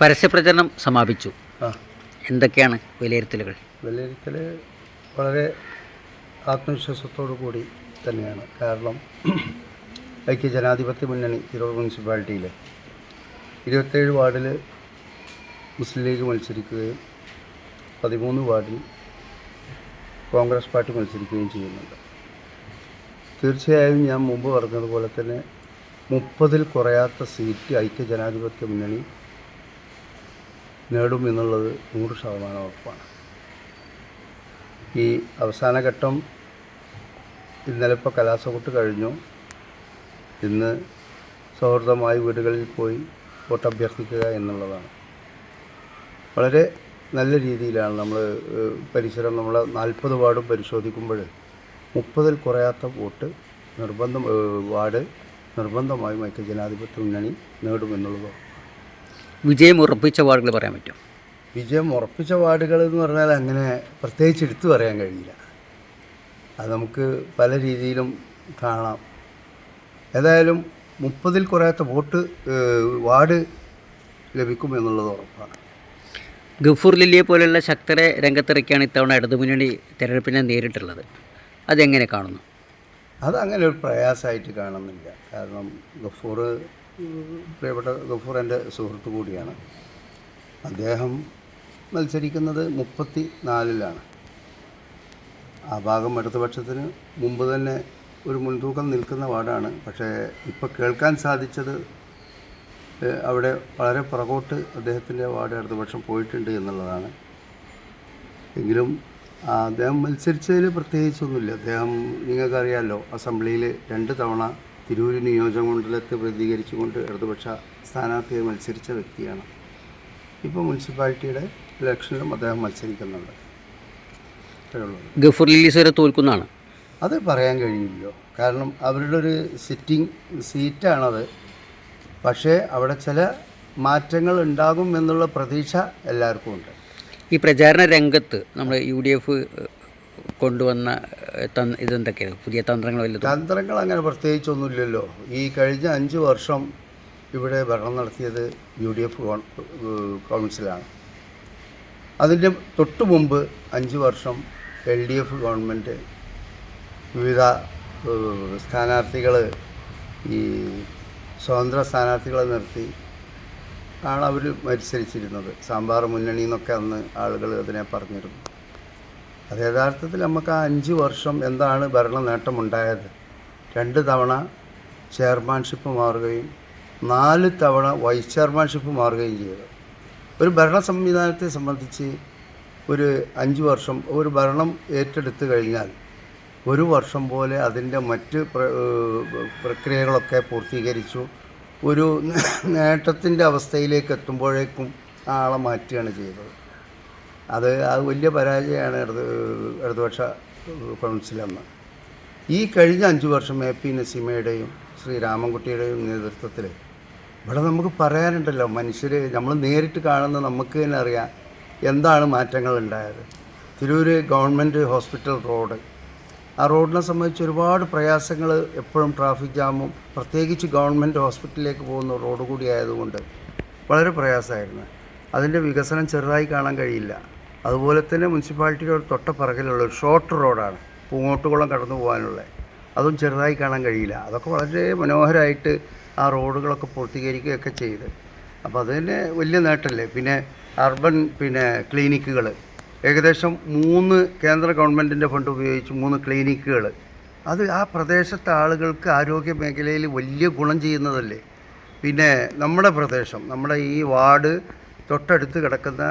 പരസ്യപ്രചരണം സമാപിച്ചു. എന്തൊക്കെയാണ് വിലയിരുത്തലുകൾ? വിലയിരുത്തൽ വളരെ ആത്മവിശ്വാസത്തോടു കൂടി തന്നെയാണ്. കാരണം ഐക്യ ജനാധിപത്യ മുന്നണി തിരൂർ മുനിസിപ്പാലിറ്റിയിൽ ഇരുപത്തേഴ് വാർഡിൽ മുസ്ലിം ലീഗ് മത്സരിക്കുകയും പതിമൂന്ന് വാർഡിൽ കോൺഗ്രസ് പാർട്ടി മത്സരിക്കുകയും ചെയ്യുന്നുണ്ട്. തീർച്ചയായും ഞാൻ മുമ്പ് പറഞ്ഞതുപോലെ തന്നെ മുപ്പതിൽ കുറയാത്ത സീറ്റ് ഐക്യ ജനാധിപത്യ മുന്നണി നേടും എന്നുള്ളത് നൂറ് ശതമാനം ഉറപ്പാണ്. ഈ അവസാന ഘട്ടം ഇന്നലെ ഇപ്പോൾ കലാസകൊട്ട് കഴിഞ്ഞു. ഇന്ന് സൗഹൃദമായി വീടുകളിൽ പോയി വോട്ട് അഭ്യർത്ഥിക്കുക എന്നുള്ളതാണ്. വളരെ നല്ല രീതിയിലാണ് നമ്മൾ പരിസരം നമ്മൾ നാൽപ്പത് വാർഡും പരിശോധിക്കുമ്പോൾ മുപ്പതിൽ കുറയാത്ത വോട്ട് നിർബന്ധം വാർഡ് നിർബന്ധമായും ഐക്യ ജനാധിപത്യ മുന്നണി നേടുമെന്നുള്ളത് വിജയം ഉറപ്പിച്ച വാർഡുകൾ പറയാൻ പറ്റും വിജയം ഉറപ്പിച്ച വാർഡുകൾ എന്ന് പറഞ്ഞാൽ അങ്ങനെ പ്രത്യേകിച്ച് എടുത്തു പറയാൻ കഴിയില്ല. അത് നമുക്ക് പല രീതിയിലും കാണാം. ഏതായാലും മുപ്പതിൽ കുറയാത്ത വോട്ട് വാർഡ് ലഭിക്കും എന്നുള്ളത് ഉറപ്പാണ്. ഗഫൂർ ലില്ലിയെ പോലെയുള്ള ശക്തരെ രംഗത്തിറക്കിയാണ് ഇത്തവണ ഇടതുമുന്നണി തെരഞ്ഞെടുപ്പിനെ നേരിട്ടുള്ളത്. അതെങ്ങനെ കാണുന്നു? അതങ്ങനെ ഒരു പ്രയാസമായിട്ട് കാണുന്നില്ല. കാരണം ഗഫൂർ പ്രിയപ്പെട്ട ഗഫൂർ എന്റെ സുഹൃത്ത് കൂടിയാണ്. അദ്ദേഹം മത്സരിക്കുന്നത് മുപ്പത്തി നാലിലാണ് ആ ഭാഗം ഇടതുപക്ഷത്തിന് മുമ്പ് തന്നെ ഒരു മുൻതൂക്കം നിൽക്കുന്ന വാർഡാണ്. പക്ഷേ ഇപ്പോൾ കേൾക്കാൻ സാധിച്ചത് അവിടെ വളരെ പുറകോട്ട് അദ്ദേഹത്തിന്റെ വാർഡ് ഇടതുപക്ഷം പോയിട്ടുണ്ട് എന്നുള്ളതാണ്. എങ്കിലും അദ്ദേഹം മത്സരിച്ചതിൽ പ്രത്യേകിച്ചൊന്നുമില്ല. അദ്ദേഹം നിങ്ങൾക്കറിയാമല്ലോ അസംബ്ലിയിൽ രണ്ട് തവണ തിരൂര് നിയോജക മണ്ഡലത്തെ പ്രതികരിച്ചുകൊണ്ട് ഇടതുപക്ഷ സ്ഥാനാർത്ഥിയെ മത്സരിച്ച വ്യക്തിയാണ്. ഇപ്പോൾ മുനിസിപ്പാലിറ്റിയുടെ ഇലക്ഷനിലും അദ്ദേഹം മത്സരിക്കുന്നുണ്ട്. ഗഫൂർ ലില്ലീസ് വരെ തോൽക്കുന്നതാണ്. അത് പറയാൻ കഴിയില്ലോ. കാരണം അവരുടെ ഒരു സിറ്റിംഗ് സീറ്റാണത്. പക്ഷേ അവിടെ ചില മാറ്റങ്ങൾ ഉണ്ടാകും എന്നുള്ള പ്രതീക്ഷ എല്ലാവർക്കും ഉണ്ട്. ഈ പ്രചാരണ രംഗത്ത് നമ്മൾ യു ഡി എഫ് കൊണ്ടുവന്ന ഇതെന്തൊക്കെയാണ്? പുതിയ തന്ത്രങ്ങൾ തന്ത്രങ്ങൾ അങ്ങനെ പ്രത്യേകിച്ചൊന്നുമില്ലല്ലോ. ഈ കഴിഞ്ഞ അഞ്ച് വർഷം ഇവിടെ ഭരണം നടത്തിയത് യു ഡി എഫ് കൗൺസിലാണ്. അതിന്റെ തൊട്ട് മുമ്പ് അഞ്ച് വർഷം എൽ ഡി എഫ് ഗവൺമെന്റ് വിവിധ സ്ഥാനാർത്ഥികൾ ഈ സ്വതന്ത്ര സ്ഥാനാർത്ഥികളെ നിർത്തി. ആണ് അവർ മത്സരിച്ചിരുന്നത്. സാമ്പാർ മുന്നണി എന്നൊക്കെ അന്ന് ആളുകൾ അതിനെ പറഞ്ഞിരുന്നു. അത് യഥാർത്ഥത്തിൽ നമുക്ക് ആ അഞ്ച് വർഷം എന്താണ് ഭരണ നേട്ടമുണ്ടായത്? രണ്ട് തവണ ചെയർമാൻഷിപ്പ് മാറുകയും നാല് തവണ വൈസ് ചെയർമാൻഷിപ്പ് മാറുകയും ചെയ്തു. ഒരു ഭരണ സംവിധാനത്തെ സംബന്ധിച്ച് ഒരു അഞ്ച് വർഷം ഒരു ഭരണം ഏറ്റെടുത്തു കഴിഞ്ഞാൽ ഒരു വർഷം പോലെ അതിന്റെ മറ്റ് പ്ര- പ്രക്രിയകളൊക്കെ പൂർത്തീകരിച്ചു. ഒരു നേട്ടത്തിന്റെ അവസ്ഥയിലേക്ക് എത്തുമ്പോഴേക്കും ആളെ മാറ്റുകയാണ് ചെയ്തത്. അത് അത് വലിയ പരാജയമാണ് ഇടത് ഇടതുപക്ഷ കൗൺസിലെന്ന്. ഈ കഴിഞ്ഞ അഞ്ച് വർഷം എ പി നസീമയുടെയും ശ്രീരാമൻകുട്ടിയുടെയും നേതൃത്വത്തിൽ ഇവിടെ നമുക്ക് പറയാനുണ്ടല്ലോ മനുഷ്യർ നമ്മൾ നേരിട്ട് കാണുന്ന നമുക്ക് തന്നെ അറിയാം എന്താണ് മാറ്റങ്ങൾ ഉണ്ടായത്. Tirur government hospital road. ആ റോഡിനെ സംബന്ധിച്ച് ഒരുപാട് പ്രയാസങ്ങൾ എപ്പോഴും ട്രാഫിക് ജാമും പ്രത്യേകിച്ച് ഗവൺമെന്റ് ഹോസ്പിറ്റലിലേക്ക് പോകുന്ന റോഡ് കൂടി ആയതുകൊണ്ട് വളരെ പ്രയാസമായിരുന്നു. അതിന്റെ വികസനം ചെറുതായി കാണാൻ കഴിയില്ല. അതുപോലെ തന്നെ മുനിസിപ്പാലിറ്റിയുടെ തൊട്ടപ്പുറകിലുള്ള ഒരു ഷോർട്ട് റോഡാണ് പൂങ്ങോട്ടുകുളം കടന്നു പോകാനുള്ള. അതും ചെറുതായി കാണാൻ കഴിയില്ല. അതൊക്കെ വളരെ മനോഹരമായിട്ട് ആ റോഡുകളൊക്കെ പൂർത്തീകരിക്കുകയൊക്കെ ചെയ്ത്. അപ്പോൾ അത് തന്നെ വലിയ നേട്ടമല്ലേ പിന്നെ അർബൻ പിന്നെ ക്ലിനിക്കുകൾ. ഏകദേശം മൂന്ന് കേന്ദ്ര ഗവൺമെന്റിന്റെ ഫണ്ട് ഉപയോഗിച്ച് മൂന്ന് ക്ലിനിക്കുകൾ. അത് ആ പ്രദേശത്തെ ആളുകൾക്ക് ആരോഗ്യ മേഖലയിൽ വലിയ ഗുണം ചെയ്യുന്നതല്ലേ? പിന്നെ നമ്മുടെ പ്രദേശം നമ്മുടെ ഈ വാർഡ് തൊട്ടടുത്ത് കിടക്കുന്ന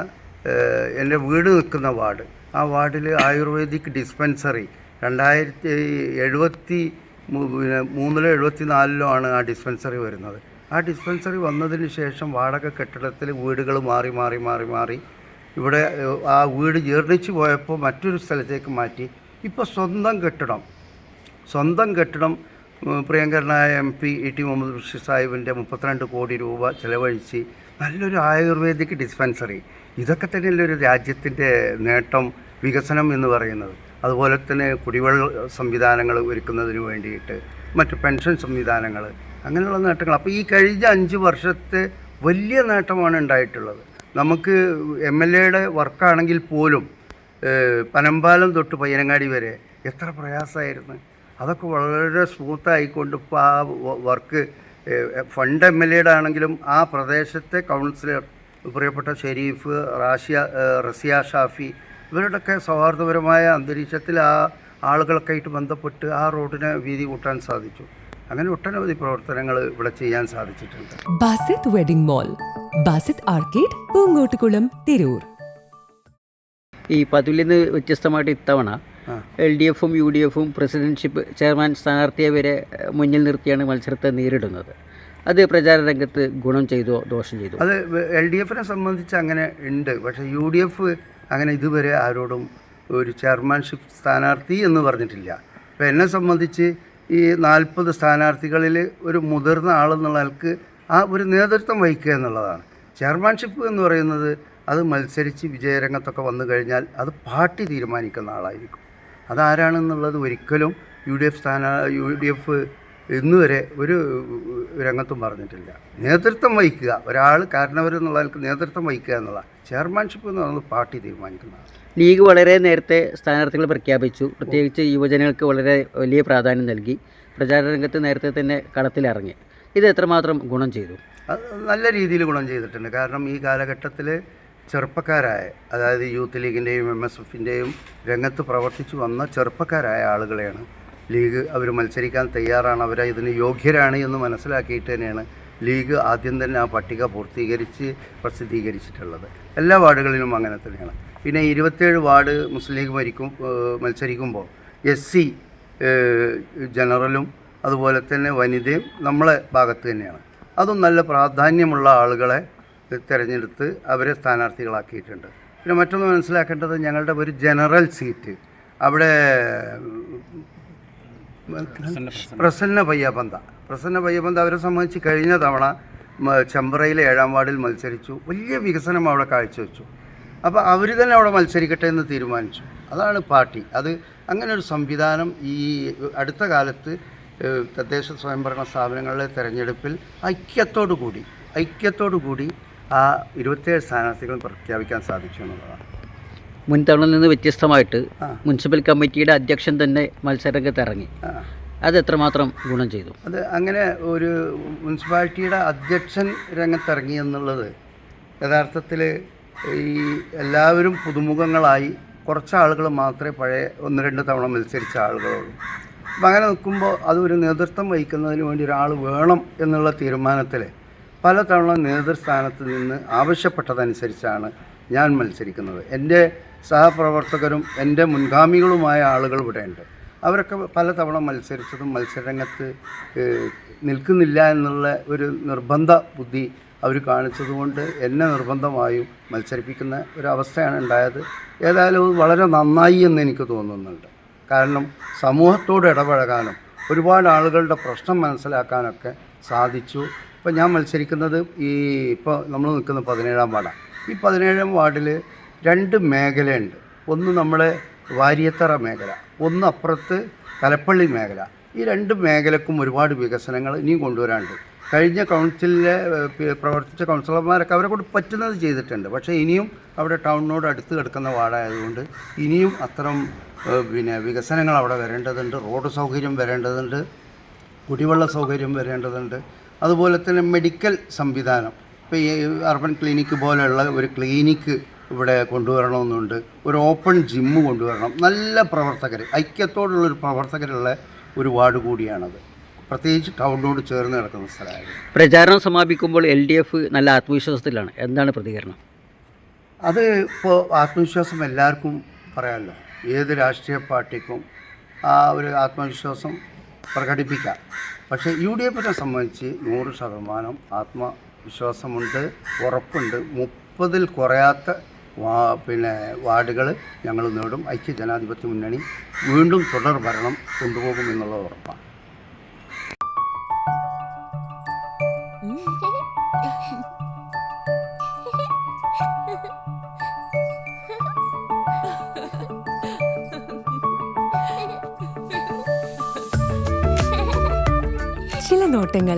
എന്റെ വീട് നിൽക്കുന്ന വാർഡ്. ആ വാർഡിൽ ആയുർവേദിക് ഡിസ്പെൻസറി രണ്ടായിരത്തി എഴുപത്തി മൂന്നിലോ എഴുപത്തി നാലിലോ ആണ് ആ ഡിസ്പെൻസറി വരുന്നത്. ആ ഡിസ്പെൻസറി വന്നതിന് ശേഷം വാടക കെട്ടിടത്തിൽ വീടുകൾ മാറി മാറി മാറി മാറി. ഇവിടെ ആ വീട് ജീർണിച്ചു പോയപ്പോൾ മറ്റൊരു സ്ഥലത്തേക്ക് മാറ്റി. ഇപ്പോൾ സ്വന്തം കെട്ടിടം. സ്വന്തം കെട്ടിടം പ്രിയങ്കരനായ M P E T Muhammad Basheer സാഹിബിന്റെ മുപ്പത്തിരണ്ട് കോടി രൂപ ചിലവഴിച്ച് നല്ലൊരു ആയുർവേദിക് ഡിസ്പെൻസറി. ഇതൊക്കെ തന്നെയല്ലേ ഒരു രാജ്യത്തിന്റെ നേട്ടം വികസനം എന്ന് പറയുന്നത്. അതുപോലെ തന്നെ കുടിവെള്ള സംവിധാനങ്ങൾ ഒരുക്കുന്നതിന് വേണ്ടിയിട്ട് മറ്റ് പെൻഷൻ സംവിധാനങ്ങൾ അങ്ങനെയുള്ള നേട്ടങ്ങൾ. അപ്പോൾ ഈ കഴിഞ്ഞ അഞ്ച് വർഷത്തെ വലിയ നേട്ടമാണ് ഉണ്ടായിട്ടുള്ളത്. നമുക്ക് എം എൽ എയുടെ വർക്കാണെങ്കിൽ പോലും പനമ്പാലം തൊട്ട് പയ്യനങ്ങാടി വരെ എത്ര പ്രയാസമായിരുന്നു. അതൊക്കെ വളരെ സ്മൂത്തായിക്കൊണ്ട് ഇപ്പോൾ ആ വർക്ക് ഫണ്ട് എം എൽ എയുടെ ആണെങ്കിലും ആ പ്രദേശത്തെ കൗൺസിലർ പ്രിയപ്പെട്ട ഷെരീഫ് റാഷിയ റസിയ ഷാഫി ഇവരുടെയൊക്കെ സൗഹാർദ്ദപരമായ അന്തരീക്ഷത്തിൽ ആ ആളുകളൊക്കെ ആയിട്ട് ബന്ധപ്പെട്ട് ആ റോഡിനെ വീതി കൂട്ടാൻ സാധിച്ചു. അങ്ങനെ ഒട്ടനവധി പ്രവർത്തനങ്ങൾ ഇവിടെ ചെയ്യാൻ സാധിച്ചിട്ടുണ്ട്. Basith wedding mall Basith arcade Poonkottukulam Tirur. ഈ പതിവിൽ നിന്ന് വ്യത്യസ്തമായിട്ട് ഇത്തവണ. എൽ ഡി എഫും യു ഡി എഫും പ്രസിഡൻഷിപ്പ് ചെയർമാൻ സ്ഥാനാർത്ഥിയെ വരെ മുന്നിൽ നിർത്തിയാണ് മത്സരത്തെ നേരിടുന്നത്. അത് പ്രചാരണ രംഗത്ത് ഗുണം ചെയ്തോ ദോഷം ചെയ്തോ? അത് എൽ ഡി എഫിനെ സംബന്ധിച്ച് അങ്ങനെ ഉണ്ട്. പക്ഷേ യു ഡി എഫ് അങ്ങനെ ഇതുവരെ ആരോടും ഒരു ചെയർമാൻഷിപ്പ് സ്ഥാനാർത്ഥി എന്ന് പറഞ്ഞിട്ടില്ല. അപ്പോൾ എന്നെ സംബന്ധിച്ച് ഈ നാൽപ്പത് സ്ഥാനാർത്ഥികളിൽ ഒരു മുതിർന്ന ആളെന്നുള്ള ആൾക്ക് ആ ഒരു നേതൃത്വം വഹിക്കുക എന്നുള്ളതാണ്. ചെയർമാൻഷിപ്പ് എന്ന് പറയുന്നത് അത് മത്സരിച്ച് വിജയരംഗത്തൊക്കെ വന്നു കഴിഞ്ഞാൽ അത് പാർട്ടി തീരുമാനിക്കുന്ന ആളായിരിക്കും. അതാരാണെന്നുള്ളത് ഒരിക്കലും യു ഡി എഫ് സ്ഥാന യു ഡി എഫ് ഇന്നുവരെ ഒരു രംഗത്തും പറഞ്ഞിട്ടില്ല. നേതൃത്വം വഹിക്കുക. ഒരാൾ കാരണവരെന്നുള്ള നേതൃത്വം വഹിക്കുക എന്നുള്ള ചെയർമാൻഷിപ്പ് എന്ന് പറയുന്നത് പാർട്ടി തീരുമാനിക്കുന്നതാണ്. ലീഗ് വളരെ നേരത്തെ സ്ഥാനാർത്ഥികൾ പ്രഖ്യാപിച്ചു. പ്രത്യേകിച്ച് യുവജനങ്ങൾക്ക് വളരെ വലിയ പ്രാധാന്യം നൽകി. പ്രചാരണ രംഗത്ത് നേരത്തെ തന്നെ കളത്തിലിറങ്ങി. ഇത് എത്രമാത്രം ഗുണം ചെയ്തു? അത് നല്ല രീതിയിൽ ഗുണം ചെയ്തിട്ടുണ്ട്. കാരണം ഈ കാലഘട്ടത്തിൽ ചെറുപ്പക്കാരായ അതായത് യൂത്ത് ലീഗിന്റെയും എം എസ് എഫിന്റെയും രംഗത്ത് പ്രവർത്തിച്ചു വന്ന ചെറുപ്പക്കാരായ ആളുകളെയാണ് ലീഗ് അവർ മത്സരിക്കാൻ തയ്യാറാണ്. അവർ ഇതിന് യോഗ്യരാണ് എന്ന് മനസ്സിലാക്കിയിട്ട് തന്നെയാണ് ലീഗ് ആദ്യം തന്നെ ആ പട്ടിക പൂർത്തീകരിച്ച് പ്രസിദ്ധീകരിച്ചിട്ടുള്ളത്. എല്ലാ വാർഡുകളിലും അങ്ങനെ തന്നെയാണ്. പിന്നെ ഇരുപത്തേഴ് വാർഡ് മുസ്ലിം ലീഗ് മരിക്കും മത്സരിക്കുമ്പോൾ എസ് സി ജനറലും അതുപോലെ തന്നെ വനിതയും നമ്മളെ ഭാഗത്ത് തന്നെയാണ്. അതും നല്ല പ്രാധാന്യമുള്ള ആളുകളെ തിരഞ്ഞെടുത്ത് അവരെ സ്ഥാനാർത്ഥികളാക്കിയിട്ടുണ്ട്. പിന്നെ മറ്റൊന്ന് മനസ്സിലാക്കേണ്ടത് ഞങ്ങളുടെ ഒരു ജനറൽ സീറ്റ്. അവിടെ പ്രസന്ന പയ്യാപന്ത പ്രസന്ന പയ്യാപന്ത അവരെ സംബന്ധിച്ച് കഴിഞ്ഞ തവണ ചെമ്പ്രയിലെ ഏഴാം വാർഡിൽ മത്സരിച്ചു. വലിയ വികസനം അവിടെ കാഴ്ചവെച്ചു. അപ്പോൾ അവർ തന്നെ അവിടെ മത്സരിക്കട്ടെ എന്ന് തീരുമാനിച്ചു. അതാണ് പാർട്ടി. അത് അങ്ങനെ ഒരു സംവിധാനം ഈ അടുത്ത കാലത്ത് തദ്ദേശ സ്വയംഭരണ സ്ഥാപനങ്ങളിലെ തെരഞ്ഞെടുപ്പിൽ ഐക്യത്തോടു കൂടി ഐക്യത്തോടു കൂടി ആ ഇരുപത്തേഴ് സ്ഥാനാർത്ഥികളും പ്രഖ്യാപിക്കാൻ സാധിച്ചു എന്നുള്ളതാണ്. മുൻ നിന്ന് വ്യത്യസ്തമായിട്ട് മുനിസിപ്പൽ കമ്മിറ്റിയുടെ അധ്യക്ഷൻ തന്നെ മത്സരരംഗത്ത് ഇറങ്ങി. അത് എത്രമാത്രം ഗുണം ചെയ്തു? അത് അങ്ങനെ ഒരു മുനിസിപ്പാലിറ്റിയുടെ അധ്യക്ഷൻ രംഗത്തിറങ്ങി എന്നുള്ളത് യഥാർത്ഥത്തിൽ ഈ എല്ലാവരും പുതുമുഖങ്ങളായി കുറച്ച് ആളുകൾ മാത്രമേ പഴയ ഒന്ന് രണ്ട് തവണ മത്സരിച്ച ആളുകളുള്ളൂ. അപ്പം അങ്ങനെ നിൽക്കുമ്പോൾ അതൊരു നേതൃത്വം വഹിക്കുന്നതിന് വേണ്ടി ഒരാൾ വേണം എന്നുള്ള തീരുമാനത്തിൽ പല തവണ നേതൃസ്ഥാനത്ത് നിന്ന് ആവശ്യപ്പെട്ടതനുസരിച്ചാണ് ഞാൻ മത്സരിക്കുന്നത്. എന്റെ സഹപ്രവർത്തകരും എന്റെ മുൻഗാമികളുമായ ആളുകൾ ഇവിടെയുണ്ട്. അവരൊക്കെ പലതവണ മത്സരിച്ചതും മത്സരരംഗത്ത് നിൽക്കുന്നില്ല എന്നുള്ള ഒരു നിർബന്ധ ബുദ്ധി അവർ കാണിച്ചതുകൊണ്ട് എന്നെ നിർബന്ധമായും മത്സരിപ്പിക്കുന്ന ഒരവസ്ഥയാണ് ഉണ്ടായത്. ഏതായാലും അത് വളരെ നന്നായി എന്ന് എനിക്ക് തോന്നുന്നുണ്ട്. കാരണം സമൂഹത്തോട് ഇടപഴകാനും ഒരുപാട് ആളുകളുടെ പ്രശ്നം മനസ്സിലാക്കാനൊക്കെ സാധിച്ചു. ഇപ്പോൾ ഞാൻ മത്സരിക്കുന്നത് ഈ ഇപ്പോൾ നമ്മൾ നിൽക്കുന്ന പതിനേഴാം വാർഡാണ്. ഈ പതിനേഴാം വാർഡിൽ രണ്ട് മേഖലയുണ്ട്. ഒന്ന് നമ്മളെ വാരിയത്തറ മേഖല ഒന്ന് അപ്പുറത്ത് തലപ്പള്ളി മേഖല. ഈ രണ്ട് മേഖലക്കും ഒരുപാട് വികസനങ്ങൾ ഇനിയും കൊണ്ടുവരാനുണ്ട്. കഴിഞ്ഞ കൗൺസിലിലെ പ്രവർത്തിച്ച കൗൺസിലർമാരൊക്കെ അവരെ കൊണ്ട് പറ്റുന്നത് ചെയ്തിട്ടുണ്ട്. പക്ഷേ ഇനിയും അവിടെ ടൗണിനോട് അടുത്ത് കിടക്കുന്ന വാർഡായതുകൊണ്ട് ഇനിയും അത്തരം പിന്നെ വികസനങ്ങൾ അവിടെ വരേണ്ടതുണ്ട്. റോഡ് സൗകര്യം വരേണ്ടതുണ്ട്. കുടിവെള്ള സൗകര്യം വരേണ്ടതുണ്ട്. അതുപോലെ തന്നെ മെഡിക്കൽ സംവിധാനം. ഇപ്പോൾ ഈ അർബൻ ക്ലിനിക്ക് പോലെയുള്ള ഒരു ക്ലിനിക്ക് ഇവിടെ കൊണ്ടുവരണമെന്നുണ്ട്. ഒരു ഓപ്പൺ ജിമ്മ് കൊണ്ടുവരണം. നല്ല പ്രവർത്തകർ ഐക്യത്തോടുള്ളൊരു പ്രവർത്തകരുള്ള ഒരു വാർഡ് കൂടിയാണത്. പ്രത്യേകിച്ച് ടൗണിനോട് ചേർന്ന് കിടക്കുന്ന സ്ഥലമാണ് പ്രചാരണം സമാപിക്കുമ്പോൾ എൽ ഡി എഫ് നല്ല ആത്മവിശ്വാസത്തിലാണ്. എന്താണ് പ്രതികരണം? അത് ഇപ്പോൾ ആത്മവിശ്വാസം എല്ലാവർക്കും പറയാമല്ലോ ഏത് രാഷ്ട്രീയ പാർട്ടിക്കും ആ ഒരു ആത്മവിശ്വാസം പ്രകടിപ്പിക്കാം. പക്ഷേ യു ഡി എഫിനെ സംബന്ധിച്ച് നൂറ് ശതമാനം ആത്മവിശ്വാസമുണ്ട് ഉറപ്പുണ്ട്. മുപ്പതിൽ കുറയാത്ത വാ പിന്നെ വാർഡുകൾ ഞങ്ങൾ നേടും. ഐക്യ ജനാധിപത്യ മുന്നണി വീണ്ടും തുടർ ഭരണം കൊണ്ടുപോകുമെന്നുള്ളത് ഉറപ്പാണ്. ചില നോട്ടങ്ങൾ